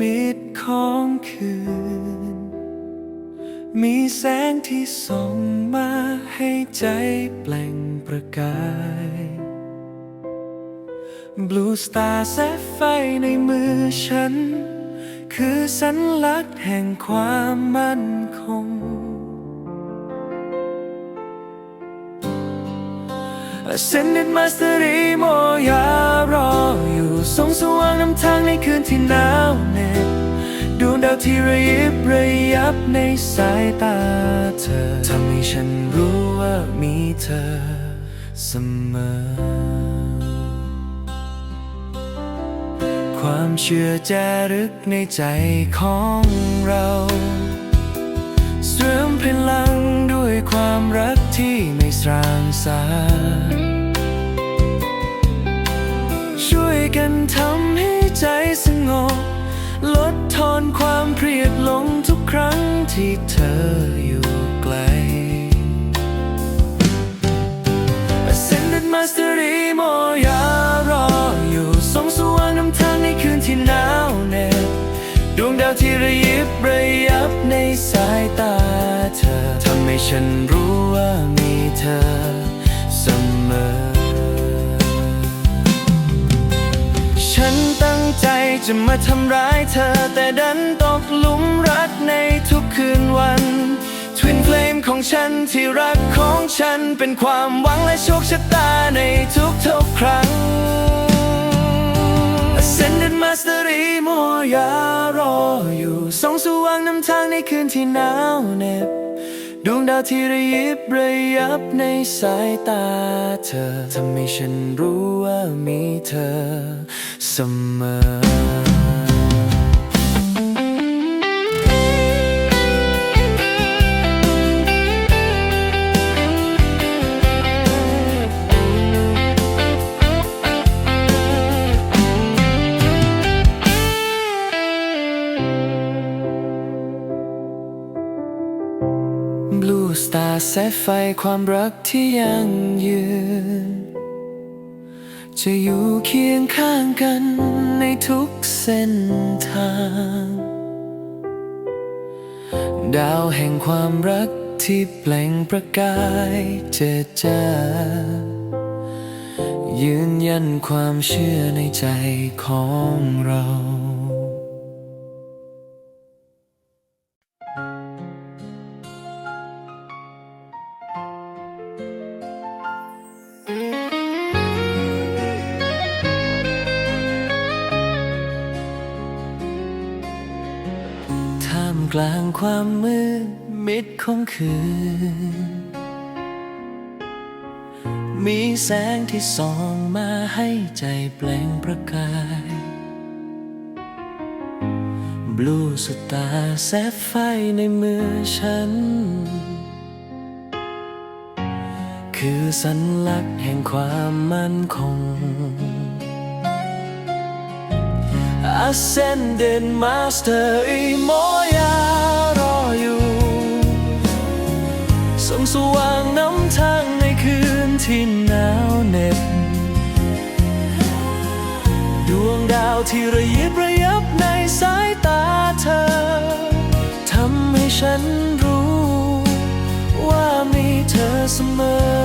มิดของคืน มีแสงที่ส่องมาให้ใจแปล่งประกาย Blue Star แสไฟในมือฉัน คือสัญลักษณ์แห่งความมั่นคง Ascended Master รีโมยารออยู่ส่องสว่างนำทางในคืนที่หนาวเหน็บดวงดาวที่ระยิบระยับในสายตาเธอทำให้ฉันรู้ว่ามีเธอเสมอ ความเชื่อจารึกในใจของเรา สร้างสรรค์ช่วยกันทำให้ใจสงบ ลดทอนความเครียดลงทุกครั้งที่เธออยู่ไกล Ascended Master รีโมยารออยู่สองสว่างนำทางในคืนที่หนาวเหน็บดวงดาวที่ระยิบระยับในสายตาเธอทำให้ฉันรู้ เธอเสมอ ฉันตั้งใจจะมาทำร้ายเธอ แต่ดันตกหลุมรักในทุกคืนวันทวินเพลมของฉันที่รักของฉันเป็นความหวังและโชคชะตาในทุกๆครั้ง Ascended Master รีโมยารออยู่ส่องสว่างนำทางในคืนที่หนาวเหน็บ ดวงดาวที่ระยิบระยับในสายตาเธอทำให้ฉันรู้ว่ามีเธอเสมอ Blue Star แสงไฟความรักที่ยังยืน จะอยู่เคียงข้างกันในทุกเส้นทาง ดาวแห่งความรักที่เปล่งประกายเจิดจ้ายืนยันความเชื่อในใจของเราามกลางความมืดมิดของคืน มีแสงที่ส่องมาให้ใจเปล่งประกาย บลูสตาแสงไฟในมือฉัน คือสัญลักษณ์แห่งความมั่นคง Ascended Master อี ที่ระยิบระยับในสายตาเธอ ทำให้ฉันรู้ ว่ามีเธอเสมอ